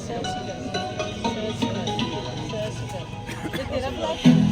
Sen süper. Sen süper.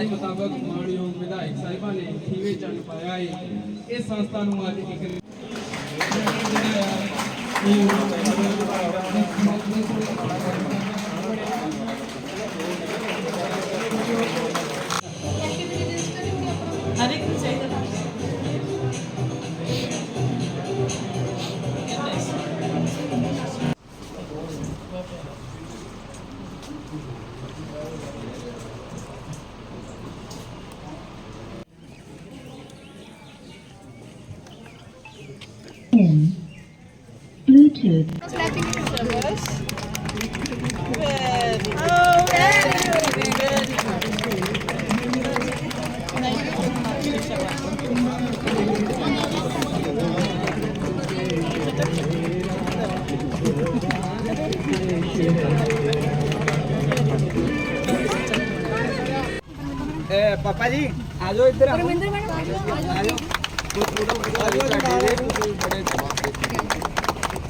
ਦੇ ਮੁਤਾਬਕ ਮਾਨਯੋਗ ਵਿਧਾਇਕ ਸਾਹਿਬਾਂ ਨੇ ਥੀਵੇਂ ਚੰਨ ਪਾਇਆ ਹੈ ਇਸ ਸੰਸਥਾ ਨੂੰ ਅੱਜ ਇੱਕ good. Eh, papá,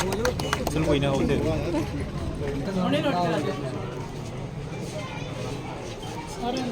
ਚਲ ਕੋਈ ਨਾ ਉਹਦੇ ਹੁਣੇ ਨੋਟ ਕਰਾ ਦੇ ਸਾਰੇ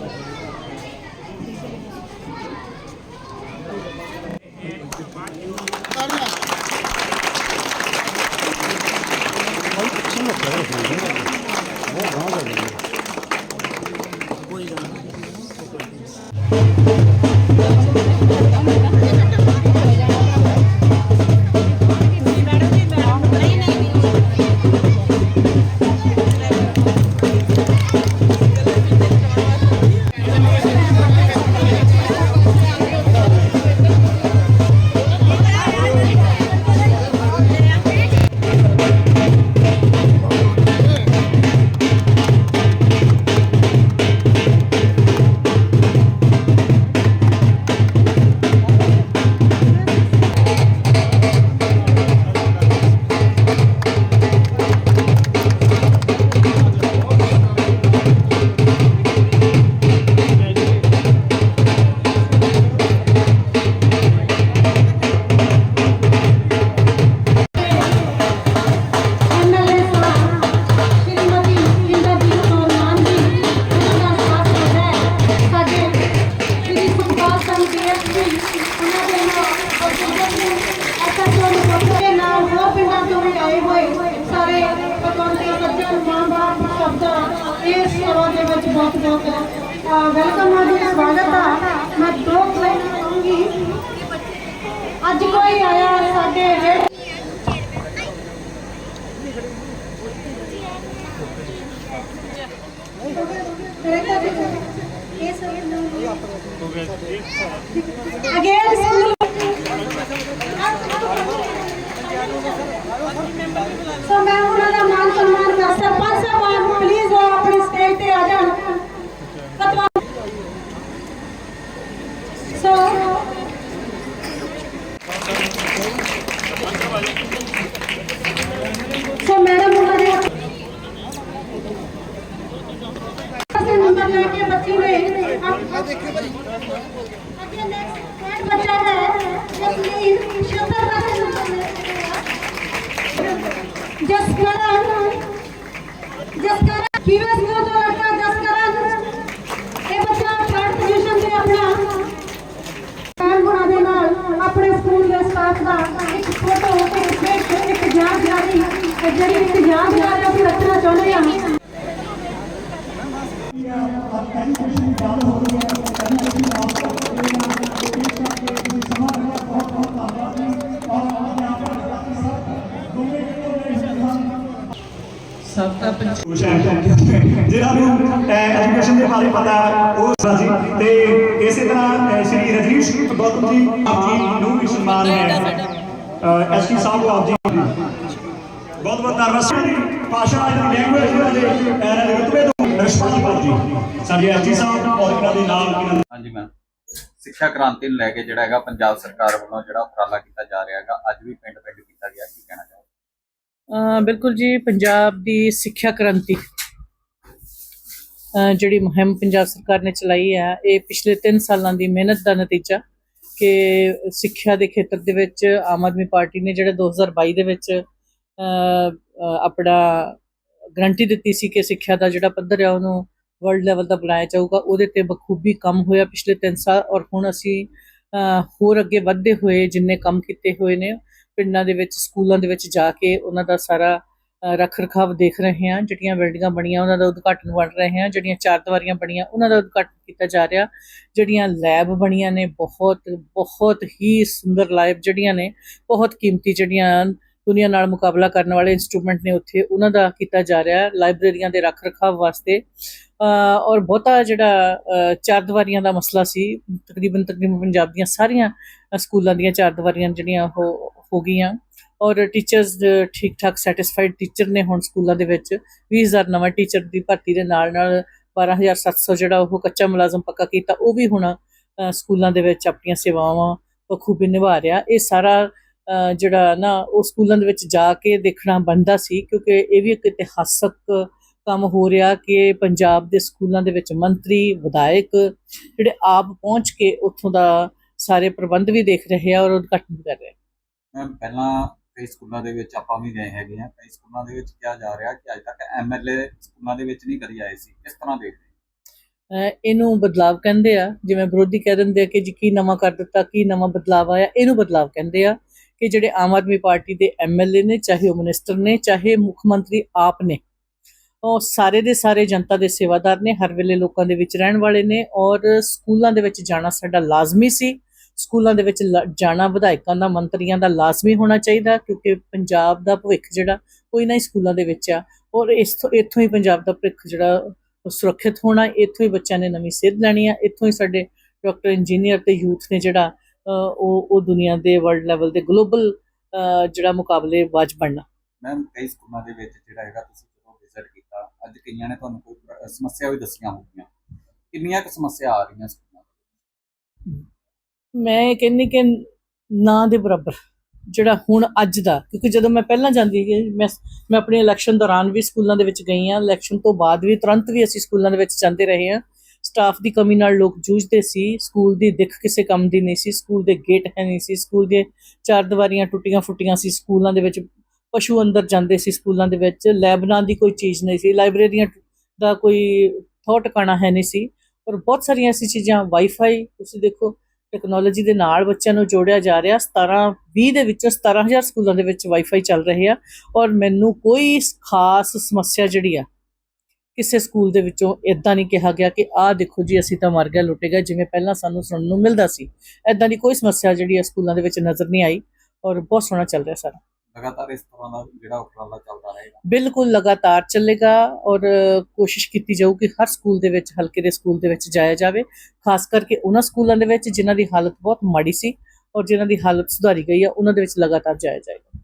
ਕੋਈ ਆਇਆ ਸਾਡੇ ਅਗੇਨ ਸਕੂਲ नंबर लेके बच्ची ने बच्चा है। प्लीज़ शंकर वाले नंबर लेके जसकरण जसकरण कीरस को जो लड़का जसकरण। ये बच्चा थर्ड पोजीशन पे अपना। कार गुणा दे नाल अपने स्कूल दे स्टाफ दा एक फ़ोटो एक एक याद जारी ਜਿਹੜੀ ਇੱਕ ਯਾਦ ਆ ਰਹੀ ਅਸੀਂ ਰੱਖਣਾ ਚਾਹੁੰਦੇ ਹਾਂ ਸਭ ਦਾ ਖੁਸ਼ ਹੈ ਨੂੰ ਐਜੂਕੇਸ਼ਨ ਦੇ ਬਾਰੇ ਪਤਾ ਉਹ ਸਾਜੀ ਤੇ ਇਸੇ ਤਰ੍ਹਾਂ ਸ਼੍ਰੀ ਰਜਨੀਸ਼ ਗੌਤਮ ਜੀ, ਆਪ ਜੀ ਨੂੰ ਵੀ ਸਨਮਾਨ ਹੈ। ਐਸਪੀ ਸਾਹਿਬ ਆਪ ਜੀ ਬਹੁਤ ਬਹੁਤ ਧੰਨਵਾਦ। ਸ੍ਰੀ ਦੀ ਲੈਂਗੁਏਜ ਦੇ ਇਹਨਾਂ ਦੇ ਰੁਤਬੇ ਤੋਂ ਰਿਸਪਾਂਸ ਜੀ ਸਾਡੇ ਐਸਪੀ ਸਾਹਿਬ ਔਰ ਇਹਨਾਂ ਦੇ ਨਾਲ ਇਹਨਾਂ ਦੇ ਹਾਂਜੀ ਮੈਮ ਸਿੱਖਿਆ ਕ੍ਰਾਂਤੀ ਨੂੰ ਲੈ ਕੇ ਜਿਹੜਾ ਹੈਗਾ ਪੰਜਾਬ ਸਰਕਾਰ ਵੱਲੋਂ ਜਿਹੜਾ ਉਪਰਾਲਾ ਕੀਤਾ ਜਾ ਰਿਹਾ ਹੈਗਾ ਅੱਜ ਵੀ ਪਿੰਡ ਪਿੰਡ ਕੀਤਾ ਗਿਆ ਕੀ ਕਹਿਣਾ ਚਾਹੋਗੇ? ਬਿਲਕੁਲ ਜੀ ਪੰਜਾਬ ਦੀ ਸਿੱਖਿਆ ਕ੍ਰਾਂਤੀ ਜਿਹੜੀ ਮੁਹਿੰਮ ਪੰਜਾਬ ਸਰਕਾਰ ਨੇ ਚਲਾਈ ਹੈ ਇਹ ਪਿਛਲੇ 3 ਸਾਲਾਂ ਦੀ ਮਿਹਨਤ ਦਾ ਨਤੀਜਾ ਕਿ ਸਿੱਖਿਆ ਦੇ ਖੇਤਰ ਦੇ ਵਿੱਚ ਆਮ ਆਦਮੀ ਪਾਰਟੀ ਨੇ ਜਿਹੜਾ 2022 ਦੇ ਵਿੱਚ ਆਪਣਾ ਗਰੰਟੀ ਦਿੱਤੀ ਸੀ ਕਿ ਸਿੱਖਿਆ ਦਾ ਜਿਹੜਾ ਪੱਧਰ ਆ ਉਹਨੂੰ ਵਰਲਡ ਲੈਵਲ ਦਾ ਬਣਾਇਆ ਜਾਊਗਾ। ਉਹਦੇ ਤੇ ਬਖੂਬੀ ਕੰਮ ਹੋਇਆ ਪਿਛਲੇ 3 ਸਾਲ ਔਰ ਹੁਣ ਅਸੀਂ ਹੋਰ ਅੱਗੇ ਵਧਦੇ ਹੋਏ ਜਿੰਨੇ ਕੰਮ ਕੀਤੇ ਹੋਏ ਨੇ, ਪਿੰਡਾਂ ਦੇ ਵਿੱਚ, ਸਕੂਲਾਂ ਦੇ ਵਿੱਚ ਜਾ ਕੇ ਉਹਨਾਂ ਦਾ ਸਾਰਾ ਰੱਖ ਰਖਾਵ ਦੇਖ ਰਹੇ ਹਾਂ। ਜਿਹੜੀਆਂ ਬਿਲਡਿੰਗਾਂ ਬਣੀਆਂ, ਉਹਨਾਂ ਦਾ ਉਦਘਾਟਨ ਬਣ ਰਹੇ ਹਾਂ। ਜਿਹੜੀਆਂ ਚਾਰ ਦੀਵਾਰੀਆਂ ਬਣੀਆਂ, ਉਹਨਾਂ ਦਾ ਉਦਘਾਟਨ ਕੀਤਾ ਜਾ ਰਿਹਾ। ਜਿਹੜੀਆਂ ਲੈਬ ਬਣੀਆਂ ਨੇ, ਬਹੁਤ ਬਹੁਤ ਹੀ ਸੁੰਦਰ ਲੈਬ ਜਿਹੜੀਆਂ ਨੇ, ਬਹੁਤ ਕੀਮਤੀ ਜਿਹੜੀਆਂ ਦੁਨੀਆ ਨਾਲ ਮੁਕਾਬਲਾ ਕਰਨ ਵਾਲੇ ਇਨਸਟਰੂਮੈਂਟ ਨੇ ਉੱਥੇ ਉਹਨਾਂ ਦਾ ਕੀਤਾ ਜਾ ਰਿਹਾ ਲਾਇਬ੍ਰੇਰੀਆਂ ਦੇ ਰੱਖ ਰਖਾਵ ਵਾਸਤੇ ਔਰ ਬਹੁਤਾ ਜਿਹੜਾ ਅ, ਚਾਰ ਦੀਵਾਰੀਆਂ ਦਾ ਮਸਲਾ ਸੀ ਤਕਰੀਬਨ ਤਕਰੀਬਨ ਪੰਜਾਬ ਦੀਆਂ ਸਾਰੀਆਂ ਸਕੂਲਾਂ ਦੀਆਂ ਚਾਰ ਦੀਵਾਰੀਆਂ ਜਿਹੜੀਆਂ ਉਹ ਹੋ ਗਈਆਂ। ਔਰ ਟੀਚਰਸ ਠੀਕ ਠਾਕ ਸੈਟੀਸਫਾਈਡ ਟੀਚਰ ਨੇ ਹੁਣ ਸਕੂਲਾਂ ਦੇ ਵਿੱਚ। 20000 ਨਵੇਂ ਟੀਚਰ ਦੀ ਭਰਤੀ ਦੇ ਨਾਲ ਨਾਲ 12700 ਜਿਹੜਾ ਉਹ ਕੱਚਾ ਮੁਲਾਜ਼ਮ ਪੱਕਾ ਕੀਤਾ ਉਹ ਵੀ ਹੁਣ ਸਕੂਲਾਂ ਦੇ ਵਿੱਚ ਆਪਣੀਆਂ ਸੇਵਾਵਾਂ ਬਖੂਬੀ ਨਿਭਾ ਰਿਹਾ। ਇਹ ਸਾਰਾ ਜਿਹੜਾ ਨਾ ਉਹ ਸਕੂਲਾਂ ਦੇ ਵਿੱਚ ਜਾ ਕੇ ਦੇਖਣਾ ਬਣਦਾ ਸੀ ਕਿਉਂਕਿ ਇਹ ਵੀ ਇੱਕ ਇਤਿਹਾਸਕ ਕੰਮ ਹੋ ਰਿਹਾ ਕਿ ਪੰਜਾਬ ਦੇ ਸਕੂਲਾਂ ਦੇ ਵਿੱਚ ਮੰਤਰੀ ਵਿਧਾਇਕ ਜਿਹੜੇ ਆਪ ਪਹੁੰਚ ਕੇ ਉੱਥੋਂ ਦਾ ਸਾਰੇ ਪ੍ਰਬੰਧ ਵੀ ਦੇਖ ਰਹੇ ਆ ਔਰ ਉਦਘਾਟਨ ਵੀ ਕਰ ਰਹੇ ਆ। ਪਹਿਲਾਂ ਕਈ ਸਕੂਲਾਂ ਦੇ ਵਿੱਚ ਆਪਾਂ ਵੀ ਗਏ ਹੈਗੇ ਆ ਕਈ ਸਕੂਲਾਂ ਦੇ ਵਿੱਚ ਕਿਹਾ ਜਾ ਰਿਹਾ ਕਿ ਅੱਜ ਤੱਕ ਐਮਐਲਏ ਸਕੂਲਾਂ ਦੇ ਵਿੱਚ ਨਹੀਂ ਕਦੀ ਆਏ ਸੀ ਕਿਸ ਤਰ੍ਹਾਂ ਦੇਖਦੇ ਇਹਨੂੰ ਬਦਲਾਵ ਕਹਿੰਦੇ ਆ ਜਿਵੇਂ ਵਿਰੋਧੀ ਕਹਿ ਦਿੰਦੇ ਆ ਕਿ ਜੀ ਕੀ ਨਵਾਂ ਕਰ ਦਿੱਤਾ ਕੀ ਨਵਾਂ ਬਦਲਾਵ ਆਇਆ ਇਹਨੂੰ ਬਦਲਾਵ ਕਹਿੰਦੇ ਆ। ਕਿ ਜਿਹੜੇ ਆਮ ਆਦਮੀ ਪਾਰਟੀ ਦੇ ਐਮਐਲਏ ਨੇ, ਚਾਹੇ ਉਹ ਮਿਨਿਸਟਰ ਨੇ, ਚਾਹੇ ਮੁੱਖ ਮੰਤਰੀ ਆਪ ਨੇ, ਉਹ ਸਾਰੇ ਦੇ ਸਾਰੇ ਜਨਤਾ ਦੇ ਸੇਵਾਦਾਰ ਨੇ, ਹਰ ਵੇਲੇ ਲੋਕਾਂ ਦੇ ਵਿੱਚ ਰਹਿਣ ਵਾਲੇ ਨੇ ਔਰ ਸਕੂਲਾਂ ਦੇ ਵਿੱਚ ਜਾਣਾ ਸਾਡਾ ਲਾਜ਼ਮੀ ਸੀ। ਸਕੂਲਾਂ ਦੇ ਵਿੱਚ ਲ- ਜਾਣਾ ਵਿਧਾਇਕਾਂ ਦਾ, ਮੰਤਰੀਆਂ ਦਾ ਲਾਜ਼ਮੀ ਹੋਣਾ ਚਾਹੀਦਾ ਕਿਉਂਕਿ ਪੰਜਾਬ ਦਾ ਭਵਿੱਖ ਜਿਹੜਾ ਕੋਈ ਨਾ ਹੀ ਸਕੂਲਾਂ ਦੇ ਵਿੱਚ ਆ ਔਰ ਇਸ ਤੋਂ, ਇੱਥੋਂ ਹੀ ਪੰਜਾਬ ਦਾ ਭਵਿੱਖ ਜਿਹੜਾ ਸੁਰੱਖਿਅਤ ਹੋਣਾ, ਇੱਥੋਂ ਹੀ ਬੱਚਿਆਂ ਨੇ ਨਵੀਂ ਸੇਧ ਲੈਣੀ ਆ, ਇੱਥੋਂ ਹੀ ਸਾਡੇ ਡਾਕਟਰ, ਇੰਜੀਨੀਅਰ ਤੇ ਯੂਥ ਨੇ ਜਿਹੜਾ ਉਹ ਉਹ ਦੁਨੀਆ ਦੇ ਵਰਲਡ ਲੈਵਲ ਤੇ ਗਲੋਬਲ ਜਿਹੜਾ ਮੁਕਾਬਲੇ ਬਾਜ ਬਣਨਾ। ਮੈਮ ਕਈ ਸਕੂਲਾਂ ਦੇ ਵਿੱਚ ਜਿਹੜਾ ਹੈਗਾ ਤੁਸੀਂ ਜਦੋਂ ਵਿਜ਼ਿਟ ਕੀਤਾ ਅੱਜ ਕਈਆਂ ਨੇ ਤੁਹਾਨੂੰ ਕੋਈ ਸਮੱਸਿਆ ਵੀ ਦੱਸੀਆਂ ਹੋਣਗੀਆਂ। ਕਿੰਨੀਆਂ ਕੁ ਸਮੱਸਿਆ ਆ ਰਹੀਆਂ ਸਕੂਲਾਂ ਦੇ ਮੈਂ ਕਹਿੰਦੀ ਕਿ ਨਾ ਦੇ ਬਰਾਬਰ ਜਿਹੜਾ ਹੁਣ ਅੱਜ ਦਾ ਕਿਉਂਕਿ ਜਦੋਂ ਮੈਂ ਪਹਿਲਾਂ ਜਾਂਦੀ ਸੀ ਮੈਂ ਮੈਂ ਆਪਣੇ ਇਲੈਕਸ਼ਨ ਦੌਰਾਨ ਵੀ ਸਕੂਲਾਂ ਦੇ ਵਿੱਚ ਗਈ ਹਾਂ ਇਲੈਕਸ਼ਨ ਤੋਂ ਬਾਅਦ ਵੀ ਤੁਰੰਤ ਵੀ ਅਸੀਂ ਸਕੂਲਾਂ ਦੇ ਵਿੱਚ ਜਾਂਦੇ ਰਹੇ ਹਾਂ। ਸਟਾਫ ਦੀ ਕਮੀ ਨਾਲ ਲੋਕ ਜੂਝਦੇ ਸੀ, ਸਕੂਲ ਦੀ ਦਿੱਖ ਕਿਸੇ ਕੰਮ ਦੀ ਨਹੀਂ ਸੀ, ਸਕੂਲ ਦੇ ਗੇਟ ਹੈ ਨਹੀਂ ਸੀ, ਸਕੂਲ ਦੇ ਚਾਰ ਦੀਵਾਰੀਆਂ ਟੁੱਟੀਆਂ ਫੁੱਟੀਆਂ ਸੀ, ਸਕੂਲਾਂ ਦੇ ਵਿੱਚ ਪਸ਼ੂ ਅੰਦਰ ਜਾਂਦੇ ਸੀ, ਸਕੂਲਾਂ ਦੇ ਵਿੱਚ ਲੈਬਨਾਂ ਦੀ ਕੋਈ ਚੀਜ਼ ਨਹੀਂ ਸੀ, ਲਾਇਬ੍ਰੇਰੀਆਂ ਦਾ ਕੋਈ ਥੋ ਟਿਕਾਣਾ ਹੈ ਨਹੀਂ ਸੀ, ਪਰ ਬਹੁਤ ਸਾਰੀਆਂ ਐਸੀ ਚੀਜ਼ਾਂ, ਵਾਈਫਾਈ, ਤੁਸੀਂ ਦੇਖੋ, ਟੈਕਨੋਲੋਜੀ ਦੇ ਨਾਲ ਬੱਚਿਆਂ ਨੂੰ ਜੋੜਿਆ ਜਾ ਰਿਹਾ 17 20 ਦੇ ਵਿੱਚੋਂ 17000 ਸਕੂਲਾਂ ਦੇ ਵਿੱਚ ਵਾਈਫਾਈ ਚੱਲ ਰਹੇ ਆ, ਔਰ ਮੈਨੂੰ ਕੋਈ ਖਾਸ ਸਮੱਸਿਆ ਜਿਹੜੀ ਆ ਕਿਸੇ ਸਕੂਲ ਦੇ ਵਿੱਚੋਂ ਇਦਾਂ ਨਹੀਂ ਕਿਹਾ ਗਿਆ ਕਿ ਆਹ ਦੇਖੋ ਜੀ ਅਸੀਂ ਤਾਂ ਮਰ ਗਏ ਲੁੱਟੇ ਗਏ ਜਿਵੇਂ ਪਹਿਲਾਂ ਸਾਨੂੰ ਸੁਣਨ ਨੂੰ ਮਿਲਦਾ ਸੀ। ਇਦਾਂ ਦੀ ਕੋਈ ਸਮੱਸਿਆ ਜਿਹੜੀ ਸਕੂਲਾਂ ਦੇ ਵਿੱਚ ਨਜ਼ਰ ਨਹੀਂ ਆਈ ਔਰ ਬਹੁਤ ਸੋਹਣਾ ਚੱਲ ਰਿਹਾ ਸਾਰਾ। ਲਗਾਤਾਰ ਇਸ ਤਰ੍ਹਾਂ ਦਾ ਜਿਹੜਾ ਉਪਰਾਲਾ ਚੱਲਦਾ ਰਹੇਗਾ। ਬਿਲਕੁਲ ਲਗਾਤਾਰ ਚੱਲੇਗਾ ਔਰ ਕੋਸ਼ਿਸ਼ ਕੀਤੀ ਜਾਊਗੀ ਹਰ ਸਕੂਲ ਦੇ ਵਿੱਚ ਹਲਕੇ ਦੇ ਸਕੂਲ ਦੇ ਵਿੱਚ ਜਾਇਆ ਜਾਵੇ। ਖਾਸ ਕਰਕੇ ਉਹਨਾਂ ਸਕੂਲਾਂ ਦੇ ਵਿੱਚ ਜਿਨ੍ਹਾਂ ਦੀ ਹਾਲਤ ਬਹੁਤ ਮਾੜੀ ਸੀ ਔਰ ਜਿਨ੍ਹਾਂ ਦੀ ਹਾਲਤ ਸੁਧਾਰੀ ਗਈ ਆ ਉਹਨਾਂ ਦੇ ਵਿੱਚ ਲਗਾਤਾਰ ਜਾਇਆ ਜਾਏਗਾ।